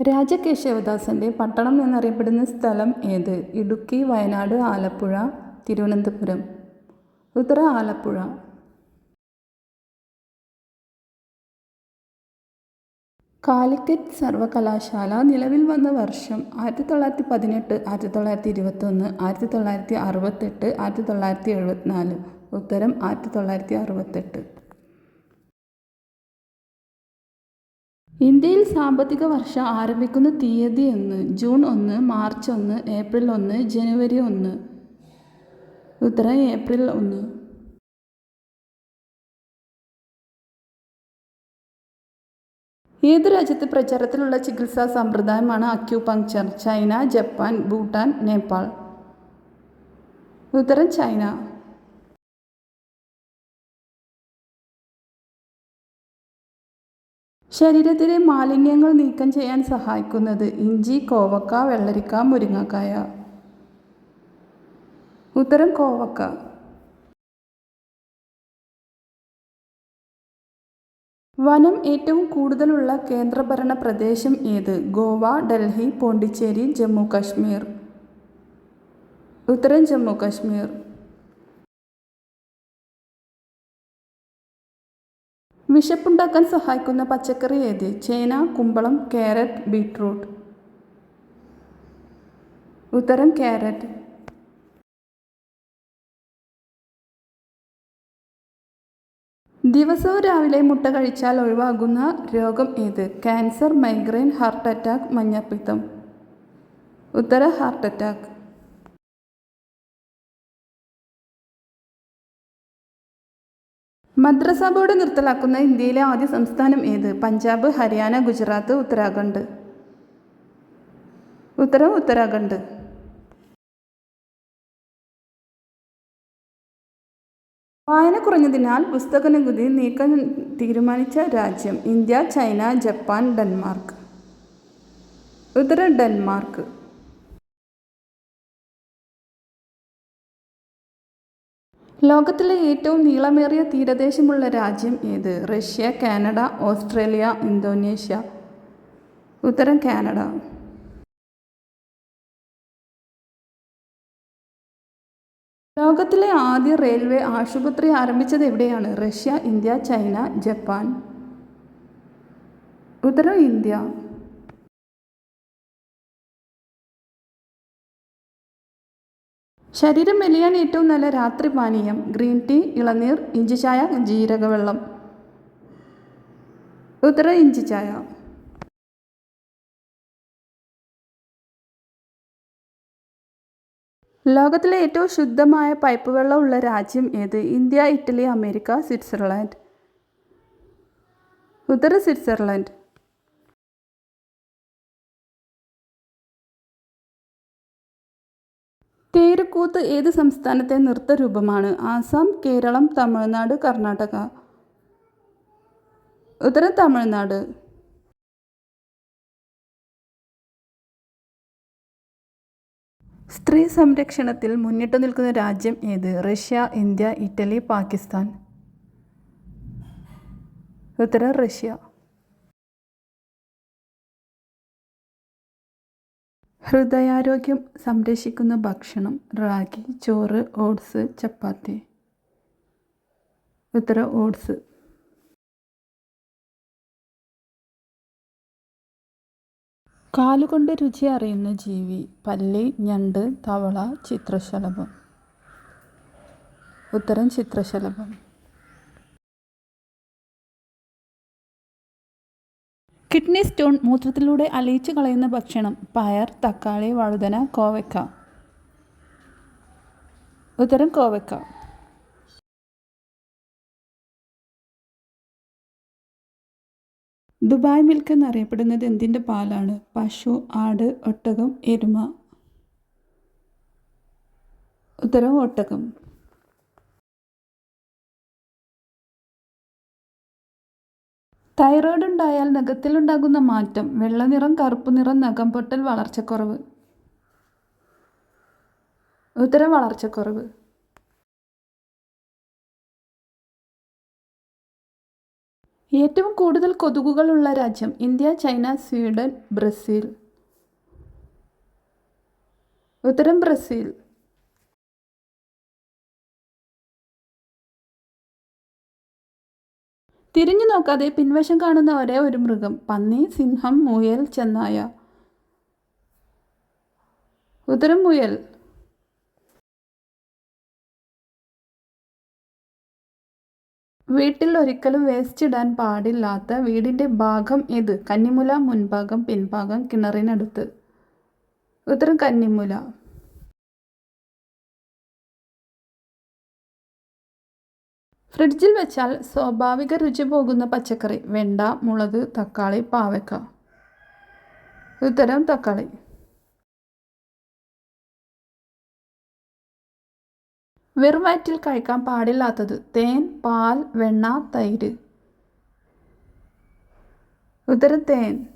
രാജകേശവദാസന്റെ പട്ടണം എന്നറിയപ്പെടുന്ന സ്ഥലം ഏത്? ഇടുക്കി വയനാട് ആലപ്പുഴ തിരുവനന്തപുരം. ഉത്തര ആലപ്പുഴ. കാലിക്കറ്റ് സർവകലാശാല നിലവിൽ വന്ന വർഷം ആയിരത്തി തൊള്ളായിരത്തി പതിനെട്ട് ആയിരത്തി തൊള്ളായിരത്തി ഇരുപത്തൊന്ന് ആയിരത്തി തൊള്ളായിരത്തി അറുപത്തെട്ട് ആയിരത്തി തൊള്ളായിരത്തി എഴുപത്തിനാല് ഉത്തരം ആയിരത്തി തൊള്ളായിരത്തി അറുപത്തെട്ട് ഇന്ത്യയിൽ സാമ്പത്തിക വർഷം ആരംഭിക്കുന്ന തീയതി എന്ന് ജൂൺ ഒന്ന് മാർച്ച് ഒന്ന് ഏപ്രിൽ ഒന്ന് ജനുവരി ഒന്ന്. ഉത്തരം ഏപ്രിൽ ഒന്ന്. ഏത് രാജ്യത്ത് പ്രചാരത്തിലുള്ള ചികിത്സാ സമ്പ്രദായമാണ് acupuncture? China Japan Bhutan Nepal. ഉത്തരം ചൈന. ശരീരത്തിലെ മാലിന്യങ്ങൾ നീക്കം ചെയ്യാൻ സഹായിക്കുന്നത് ഇഞ്ചി കോവക്ക വെള്ളരിക്ക മുരിങ്ങക്കായ. ഉത്തരം കോവക്ക. വനം ഏറ്റവും കൂടുതലുള്ള കേന്ദ്രഭരണ പ്രദേശം ഏത്? ഗോവ ഡൽഹി പോണ്ടിച്ചേരി ജമ്മു കാശ്മീർ. ഉത്തരം ജമ്മു കാശ്മീർ. വിശപ്പുണ്ടാക്കാൻ സഹായിക്കുന്ന പച്ചക്കറി ഏത്? ചേന കുമ്പളം ക്യാരറ്റ് ബീട്രൂട്ട്. ഉത്തരം ക്യാരറ്റ്. ദിവസവും രാവിലെ മുട്ട കഴിച്ചാൽ ഒഴിവാകുന്ന രോഗം ഏത്? ക്യാൻസർ മൈഗ്രെയിൻ ഹാർട്ട് അറ്റാക്ക് മഞ്ഞപ്പിത്തം. ഉത്തര ഹാർട്ട് അറ്റാക്ക്. മദ്രസ ബോർഡ് നിർത്തലാക്കുന്ന ഇന്ത്യയിലെ ആദ്യ സംസ്ഥാനം ഏത്? പഞ്ചാബ് ഹരിയാന ഗുജറാത്ത് ഉത്തരാഖണ്ഡ്. ഉത്തരം ഉത്തരാഖണ്ഡ്. വായന കുറഞ്ഞതിനാൽ പുസ്തക നികുതി നീക്കം തീരുമാനിച്ച രാജ്യം ഇന്ത്യ ചൈന ജപ്പാൻ ഡെൻമാർക്ക്. ഉത്തരം ഡെൻമാർക്ക്. ലോകത്തിലെ ഏറ്റവും നീളമേറിയ തീരദേശമുള്ള രാജ്യം ഏത്? Russia Canada Australia Indonesia. ഉത്തരം കാനഡ. ലോകത്തിലെ ആദ്യ റെയിൽവേ ആശുപത്രി ആരംഭിച്ചത് എവിടെയാണ്? Russia India China Japan. ഉത്തരം ഇന്ത്യ. ശരീരം മെലിയാൻ ഏറ്റവും നല്ല രാത്രി പാനീയം ഗ്രീൻ ടീ ഇളനീർ ഇഞ്ചി ചായ ജീരകവെള്ളം. ഉത്തര ഇഞ്ചി ചായ. ലോകത്തിലെ ഏറ്റവും ശുദ്ധമായ പൈപ്പ് വെള്ളമുള്ള രാജ്യം ഏത്? India Italy America Switzerland. ഉത്തര സ്വിറ്റ്സർലാൻഡ്. തേരുക്കൂത്ത് ഏത് സംസ്ഥാനത്തെ നൃത്തരൂപമാണ് ആസാം കേരളം തമിഴ്നാട് കർണാടക. ഉത്തരം തമിഴ്നാട്. സ്ത്രീ സംരക്ഷണത്തിൽ മുന്നിട്ട് നിൽക്കുന്ന രാജ്യം ഏത്? Russia India Italy Pakistan. ഉത്തരം റഷ്യ. ഹൃദയാരോഗ്യം സംരക്ഷിക്കുന്ന ഭക്ഷണം റാഗി ചോറ് ഓട്സ് ചപ്പാത്തി. ഉത്തരം ഓട്സ്. കാലുകൊണ്ട് രുചി അറിയുന്ന ജീവി പല്ലി ഞണ്ട് തവള ചിത്രശലഭം. ഉത്തരം ചിത്രശലഭം. കിഡ്നി സ്റ്റോൺ മൂത്രത്തിലൂടെ അലിയിച്ചു കളയുന്ന ഭക്ഷണം പയർ തക്കാളി വഴുതന കോവയ്ക്ക. ഉത്തരം കോവയ്ക്ക. ദുബായ് മിൽക്ക് എന്നറിയപ്പെടുന്നത് എന്തിന്റെ പാലാണ്? പശു ആട് ഒട്ടകം എരുമ. ഉത്തരം ഒട്ടകം. തൈറോയ്ഡ് ഉണ്ടായാൽ നഖത്തിലുണ്ടാകുന്ന മാറ്റം വെള്ളനിറം കറുപ്പ് നിറം നഖം പൊട്ടൽ വളർച്ചക്കുറവ്. ഉത്തരം വളർച്ചക്കുറവ്. ഏറ്റവും കൂടുതൽ കൊതുകുകളുള്ള രാജ്യം ഇന്ത്യ ചൈന സ്വീഡൻ ബ്രസീൽ. ഉത്തരം ബ്രസീൽ. തിരിഞ്ഞു നോക്കാതെ പിൻവശം കാണുന്ന ഒരേ ഒരു മൃഗം. പന്നി സിംഹം മുയൽ ചെന്നായ. ഉത്തരം മുയൽ. വീട്ടിൽ ഒരിക്കലും വേസ്റ്റ് ഇടാൻ പാടില്ലാത്ത വീടിന്റെ ഭാഗം ഏത്? കന്നിമുല മുൻഭാഗം പിൻഭാഗം കിണറിനടുത്ത്. ഉത്തരം കന്നിമുല. ഫ്രിഡ്ജിൽ വെച്ചാൽ സ്വാഭാവിക രുചി പോകുന്ന പച്ചക്കറി. വെണ്ട മുളക് തക്കാളി പാവയ്ക്ക. ഉത്തരം തക്കാളി. വെറുവയറ്റിൽ കഴിക്കാൻ പാടില്ലാത്തത് തേൻ പാൽ വെണ്ണ തൈര്. ഉത്തരം തേൻ.